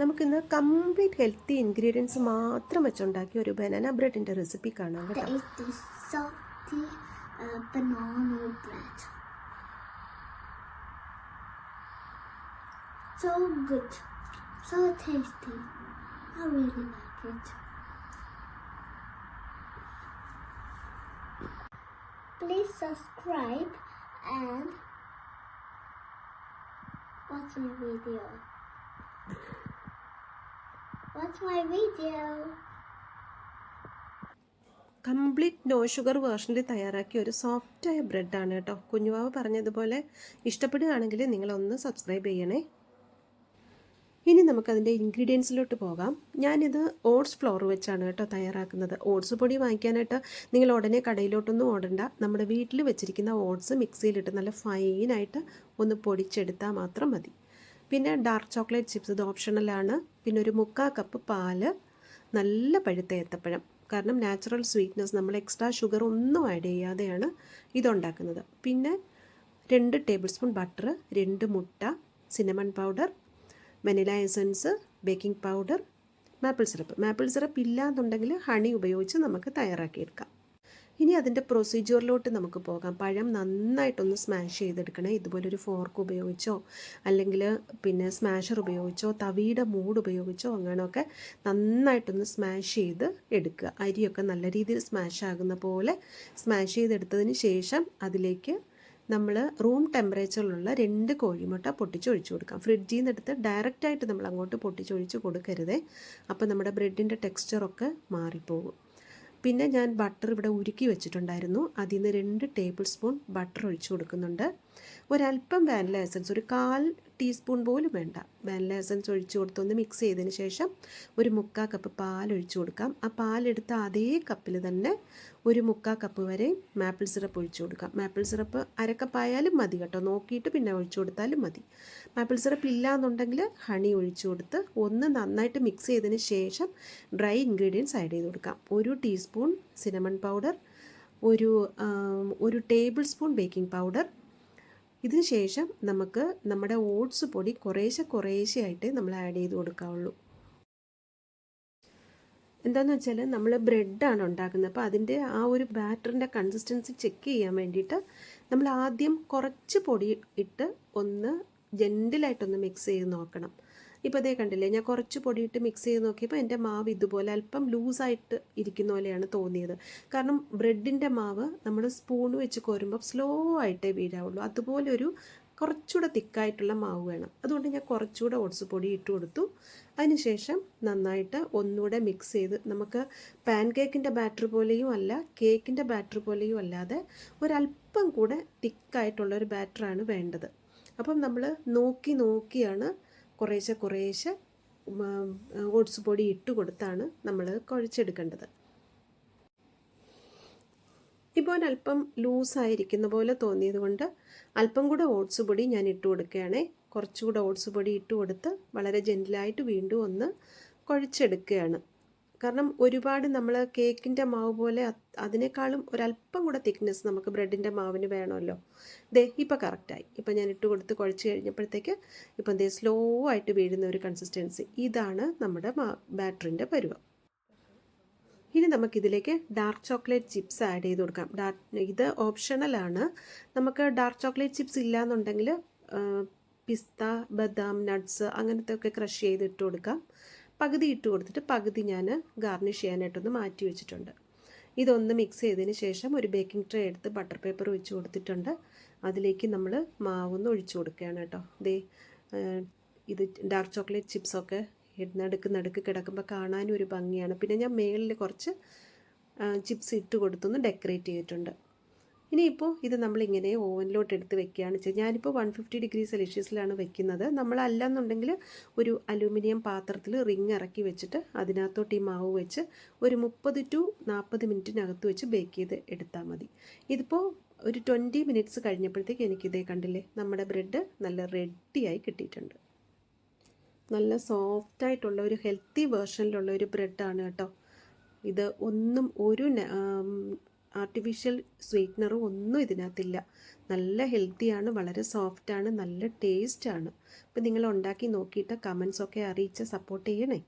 നമുക്കിന്ന് complete healthy ingredients മാത്രം വെച്ചുണ്ടാക്കിയ ഒരു ബനാന ബ്രെഡിൻ്റെ റെസിപ്പി കാണാം കേട്ടോ That is the salty uh, banana bread. So good, so tasty. I really like it. Please subscribe and watch my video. Watch my video. Complete no sugar വേർഷനിൽ തയ്യാറാക്കിയ ഒരു soft സോഫ്റ്റായ ബ്രെഡാണ് കേട്ടോ. കുഞ്ഞുവാവ് പറഞ്ഞതുപോലെ ഇഷ്ടപ്പെടുകയാണെങ്കിൽ നിങ്ങളൊന്ന് സബ്സ്ക്രൈബ് ചെയ്യണേ. ഇനി നമുക്കതിന്റെ ഇൻഗ്രീഡിയൻസിലോട്ട് പോകാം. ഞാനിത് ഓട്സ് ഫ്ലോർ വെച്ചാണ് കേട്ടോ തയ്യാറാക്കുന്നത്. ഓട്സ് പൊടി വാങ്ങിക്കാനായിട്ട് നിങ്ങൾ ഉടനെ കടയിലോട്ടൊന്നും ഓടണ്ട. നമ്മുടെ വീട്ടിൽ വെച്ചിരിക്കുന്ന ഓട്സ് മിക്സിയിലിട്ട് നല്ല ഫൈനായിട്ട് ഒന്ന് പൊടിച്ചെടുത്താൽ മാത്രം മതി. പിന്നെ ഡാർക്ക് ചോക്ലേറ്റ് ചിപ്സ് ഇത് ഓപ്ഷണലാണ് പിന്നെ ഒരു മുക്കാ കപ്പ് പാൽ നല്ല പഴുത്ത ഏത്തപ്പഴം. കാരണം നാച്ചുറൽ സ്വീറ്റ്നസ് നമ്മൾ എക്സ്ട്രാ ഷുഗർ ഒന്നും ആഡ് ചെയ്യാതെയാണ് ഇതുണ്ടാക്കുന്നത് പിന്നെ രണ്ട് ടേബിൾ സ്പൂൺ ബട്ടർ രണ്ട് മുട്ട cinnamon powder vanilla essence baking powder maple syrup maple syrup ഇല്ലാന്നുണ്ടെങ്കിൽ ഹണി ഉപയോഗിച്ച് നമുക്ക് തയ്യാറാക്കിയെടുക്കാം ഇനി അതിന്റെ പ്രൊസീജിയറിലോട്ട് നമുക്ക് പോകാം. പഴം നന്നായിട്ടൊന്ന് സ്മാഷ് ചെയ്തെടുക്കണേ. ഇതുപോലൊരു ഫോർക്ക് ഉപയോഗിച്ചോ അല്ലെങ്കിൽ പിന്നെ സ്മാഷർ ഉപയോഗിച്ചോ തവിയുടെ മൂട് ഉപയോഗിച്ചോ അങ്ങനെയൊക്കെ നന്നായിട്ടൊന്ന് സ്മാഷ് ചെയ്ത് എടുക്കുക. അരിയൊക്കെ നല്ല രീതിയിൽ സ്മാഷ് ആകുന്ന പോലെ സ്മാഷ് ചെയ്തെടുത്തതിന് ശേഷം അതിലേക്ക് നമ്മൾ റൂം ടെമ്പറേച്ചറിലുള്ള രണ്ട് കോഴിമുട്ട പൊട്ടിച്ചൊഴിച്ച് കൊടുക്കാം. ഫ്രിഡ്ജിൽ നിന്ന് എടുത്ത് ഡയറക്റ്റായിട്ട് നമ്മൾ അങ്ങോട്ട് പൊട്ടിച്ചൊഴിച്ച് കൊടുക്കരുതേ. അപ്പോൾ നമ്മുടെ ബ്രെഡിന്റെ ടെക്സ്ചറൊക്കെ മാറിപ്പോകും. പിന്നെ ഞാൻ ബട്ടർ ഇവിടെ ഉരുക്കി വെച്ചിട്ടുണ്ടായിരുന്നു. അതിൽ നിന്ന് രണ്ട് ടേബിൾ സ്പൂൺ ബട്ടർ ഒഴിച്ചു കൊടുക്കുന്നുണ്ട്. ഒരല്പം വാനില എസൻസ് ഒരു കാൽ ടീസ്പൂൺ പോലും വേണ്ട. വാനില എസൻസ് ഒഴിച്ചു കൊടുത്തൊന്ന് മിക്സ് ചെയ്തതിന് ശേഷം ഒരു മുക്കാൽ കപ്പ് പാൽ ഒഴിച്ചു കൊടുക്കാം. ആ പാലെടുത്ത അതേ കപ്പിൽ തന്നെ ഒരു മുക്കാൽ കപ്പ് വരെ മാപ്പിൾ സിറപ്പ് ഒഴിച്ചു കൊടുക്കാം. മാപ്പിൾ സിറപ്പ് അരക്കപ്പായാലും മതി കേട്ടോ. നോക്കിയിട്ട് പിന്നെ ഒഴിച്ചു കൊടുത്താലും മതി. മാപ്പിൾ സിറപ്പ് ഇല്ല എന്നുണ്ടെങ്കിൽ ഹണി ഒഴിച്ചു കൊടുത്ത് ഒന്ന് നന്നായിട്ട് മിക്സ് ചെയ്തതിന് ശേഷം ഡ്രൈ ഇൻഗ്രീഡിയൻസ് ആഡ് ചെയ്ത് കൊടുക്കാം. ഒരു ടീസ്പൂൺ സിനമൺ പൗഡർ ഒരു ഒരു ടേബിൾ സ്പൂൺ ബേക്കിംഗ് പൗഡർ ഇതിന് ശേഷം നമുക്ക് നമ്മുടെ ഓട്സ് പൊടി കുറേശ്ശെ കുറേശ്ശെ ആയിട്ട് നമ്മൾ ആഡ് ചെയ്ത് കൊടുക്കാവുള്ളൂ. എന്താണെന്ന് വെച്ചാൽ നമ്മൾ ബ്രെഡാണ് ഉണ്ടാക്കുന്നത്. അപ്പോൾ അതിന്റെ ആ ഒരു ബാറ്ററിന്റെ കൺസിസ്റ്റൻസി ചെക്ക് ചെയ്യാൻ വേണ്ടിയിട്ട് നമ്മൾ ആദ്യം കുറച്ച് പൊടി ഇട്ട് ഒന്ന് ജെന്റിലായിട്ടൊന്ന് മിക്സ് ചെയ്ത് നോക്കണം. ഇപ്പോൾ അതേ കണ്ടില്ലേ ഞാൻ കുറച്ച് പൊടിയിട്ട് മിക്സ് ചെയ്ത് നോക്കിയപ്പോൾ എന്റെ മാവ് ഇതുപോലെ അല്പം ലൂസായിട്ട് ഇരിക്കുന്ന പോലെയാണ് തോന്നിയത്. കാരണം ബ്രെഡിന്റെ മാവ് നമ്മൾ സ്പൂൺ വെച്ച് കോരുമ്പോൾ സ്ലോ ആയിട്ടേ വീഴാവുള്ളൂ. അതുപോലെ ഒരു കുറച്ചുകൂടെ തിക്കായിട്ടുള്ള മാവ് വേണം. അതുകൊണ്ട് ഞാൻ കുറച്ചുകൂടെ ഓട്സ് പൊടി ഇട്ട് കൊടുത്തു. അതിനുശേഷം നന്നായിട്ട് ഒന്നുകൂടെ മിക്സ് ചെയ്ത് നമുക്ക് പാൻ കേക്കിന്റെ ബാറ്റർ പോലെയും അല്ല കേക്കിന്റെ ബാറ്റർ പോലെയും അല്ലാതെ ഒരല്പം കൂടെ തിക്കായിട്ടുള്ളൊരു ബാറ്ററാണ് വേണ്ടത്. അപ്പം നമ്മൾ നോക്കി നോക്കിയാണ് കുറേശ്ശെ കുറേശ്ശെ ഓട്സ് പൊടി ഇട്ട് കൊടുത്താണ് നമ്മൾ കുഴച്ചെടുക്കേണ്ടത്. ഇപ്പോൾ അല്പം ലൂസായിരിക്കുന്ന പോലെ തോന്നിയത് കൊണ്ട് അല്പം കൂടെ ഓട്സ് പൊടി ഞാൻ ഇട്ട് കൊടുക്കുകയാണേ. കുറച്ചുകൂടെ ഓട്സ് പൊടി ഇട്ട് കൊടുത്ത് വളരെ ജെന്റിലായിട്ട് വീണ്ടും ഒന്ന് കുഴച്ചെടുക്കുകയാണ്. കാരണം ഒരുപാട് നമ്മൾ കേക്കിന്റെ മാവ് പോലെ അത് അതിനേക്കാളും ഒരല്പം കൂടെ തിക്നെസ് നമുക്ക് ബ്രെഡിന്റെ മാവിന് വേണമല്ലോ. ദേ ഇപ്പോൾ കറക്റ്റായി ഇപ്പോൾ ഞാൻ ഇട്ട് കൊടുത്ത് കുഴച്ച് കഴിഞ്ഞപ്പോഴത്തേക്ക് ഇപ്പം ദേ സ്ലോ ആയിട്ട് വീഴുന്ന ഒരു കൺസിസ്റ്റൻസി ഇതാണ് നമ്മുടെ ബാറ്ററിന്റെ പരുവം. ഇനി നമുക്കിതിലേക്ക് ഡാർക്ക് ചോക്ലേറ്റ് ചിപ്സ് ആഡ് ചെയ്ത് കൊടുക്കാം. ഡാർക്ക് ഇത് ഓപ്ഷണലാണ് നമുക്ക് ഡാർക്ക് ചോക്ലേറ്റ് ചിപ്സ് ഇല്ലയെന്നുണ്ടെങ്കിൽ പിസ്ത ബദാം നട്ട്സ് അങ്ങനത്തെ ഒക്കെ ക്രഷ് ചെയ്ത് ഇട്ട് കൊടുക്കാം. പകുതി ഇട്ട് കൊടുത്തിട്ട് പകുതി ഞാൻ ഗാർണിഷ് ചെയ്യാനായിട്ടൊന്ന് മാറ്റി വെച്ചിട്ടുണ്ട്. ഇതൊന്ന് മിക്സ് ചെയ്തതിന് ശേഷം ഒരു ബേക്കിംഗ് ട്രേ എടുത്ത് ബട്ടർ പേപ്പർ വെച്ച് കൊടുത്തിട്ടുണ്ട്. അതിലേക്ക് നമ്മൾ മാവൊന്ന് ഒഴിച്ചു കൊടുക്കുകയാണ് കേട്ടോ. ദേ ഇത് ഡാർക്ക് ചോക്ലേറ്റ് ചിപ്സൊക്കെ നടുക്ക് നടുക്ക് കിടക്കുമ്പോൾ കാണാനും ഒരു ഭംഗിയാണ്. പിന്നെ ഞാൻ മേളിൽ കുറച്ച് ചിപ്സ് ഇട്ട് കൊടുത്തൊന്ന് ഡെക്കറേറ്റ് ചെയ്തിട്ടുണ്ട്. ഇനിയിപ്പോൾ ഇത് നമ്മളിങ്ങനെ ഓവനിലോട്ട് എടുത്ത് വെക്കുകയാണ് വെച്ചാൽ ഞാനിപ്പോൾ വൺ ഫിഫ്റ്റി ഡിഗ്രി സെൽഷ്യസിലാണ് വെക്കുന്നത്. നമ്മളല്ലെന്നുണ്ടെങ്കിൽ ഒരു അലൂമിനിയം പാത്രത്തിൽ റിങ് ഇറക്കി വെച്ചിട്ട് അതിനകത്തോട്ട് ഈ മാവ് വെച്ച് ഒരു മുപ്പത് ടു നാൽപ്പത് മിനിറ്റിനകത്ത് വെച്ച് ബേക്ക് ചെയ്ത് എടുത്താൽ മതി. ഇതിപ്പോൾ ഒരു ട്വന്റി മിനിറ്റ്സ് കഴിഞ്ഞപ്പോഴത്തേക്ക് എനിക്കിതേ കണ്ടില്ലേ? നമ്മുടെ ബ്രെഡ് നല്ല റെഡിയായി കിട്ടിയിട്ടുണ്ട്. നല്ല സോഫ്റ്റ് ആയിട്ടുള്ള ഒരു ഹെൽത്തി വേർഷനിലുള്ള ഒരു ബ്രെഡാണ് കേട്ടോ. ഇത് ഒന്നും ഒരു ആർട്ടിഫിഷ്യൽ സ്വീറ്റ്നറും ഒന്നും ഇതിനകത്തില്ല. നല്ല ഹെൽത്തിയാണ് വളരെ സോഫ്റ്റാണ് നല്ല ടേസ്റ്റാണ് അപ്പോൾ നിങ്ങൾ ഉണ്ടാക്കി നോക്കിയിട്ട് കമൻസൊക്കെ അറിയിച്ച് സപ്പോർട്ട് ചെയ്യണേ.